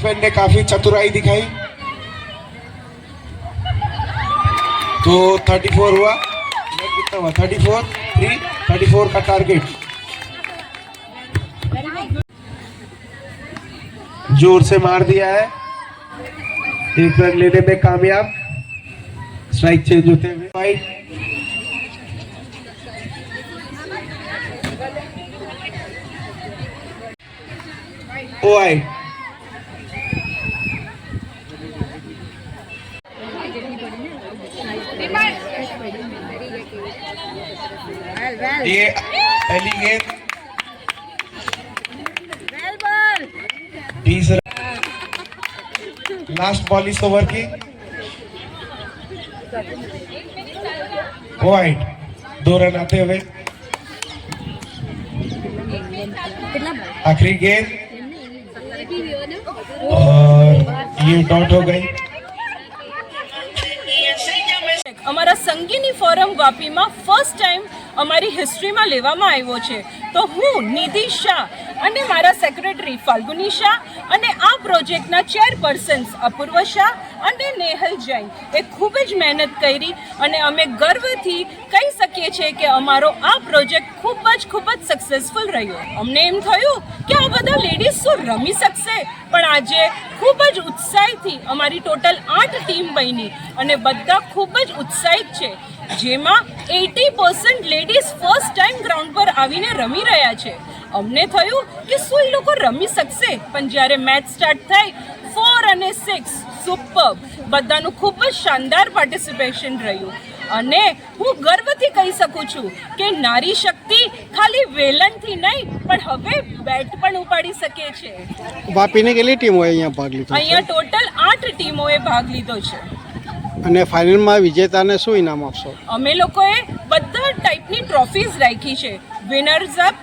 Batsman ने काफ़ी चतुराई दिखाई। तो 34 हुआ। कितना हुआ 34 थ्री 34 का टारगेट ज़ोर से मार दिया है। एक रन लेने में कामयाब। स्ट्राइक चेंज होते हुए। वाइड वाइड ये पहली गेंद तीसरा। लास्ट बॉल इस ओवर की। वाइड दो रन आते हुए। आखिरी गेंद और ये डॉट हो गई। અમારા સંગીની ફોરમ વાપીમાં ફર્સ્ટ ટાઈમ અમારી હિસ્ટ્રીમાં લેવામાં આવ્યો છે. તો હું નિધિ શાહ અને મારા સેક્રેટરી ફાલ્ગુની શાહ અને આ પ્રોજેક્ટના ચેરપર્સન્સ અપૂર્વ શાહ અને નેહલ જૈન એ ખૂબ જ મહેનત કરી અને અમે ગર્વથી કહી શકીએ છીએ કે અમારો આ પ્રોજેક્ટ ખૂબ જ ખૂબ જ સક્સેસફુલ રહ્યો. અમને એમ થયું કે આ બધા લેડીઝ શું રમી શકશે, પણ આજે ખૂબ જ ઉત્સાહથી અમારી ટોટલ આઠ ટીમ બની અને બધા ખૂબ જ ઉત્સાહિત છે. જેમાં eighty percent ladies first time ground પર આવીને રમી રહ્યા છે. અમને થયું કે શું એ લોકો રમી શકશે? પણ જ્યારે મેચ સ્ટાર્ટ થાય ફોર અને સિક્સ સુપર બધાનું ખૂબ જ શાનદાર પાર્ટિસિપેશન રહ્યું. અને હું ગર્વથી કહી શકું છું કે નારી શક્તિ ખાલી વેલણથી નહીં પણ હવે બેટ પણ ઉપાડી શકે છે. વાપીની કેટલી ટીમોએ અહીંયા ભાગ લીધો અહીંયા ટોટલ આઠ ટીમોએ ભાગ લીધો છે. અને ફાઇનલમાં વિજેતાને શું ઇનામ આપશો? અમે લોકોએ બધા ટાઈપની ટ્રોફીઝ રાખી છે. વિનર્સ અપ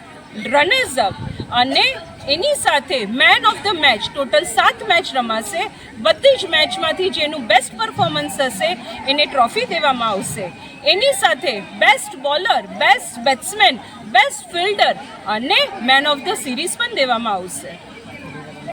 રનર્સ અપ અને એની સાથે man of the match total સાત મેચ રમાશે. બધી જ મેચમાંથી જેનું બેસ્ટ પરફોર્મન્સ હશે, એને ટ્રોફી દેવામાં આવશે. એની સાથે best bowler best batsman best fielder અને મેન ઓફ ધ સિરીઝ પણ દેવામાં આવશે.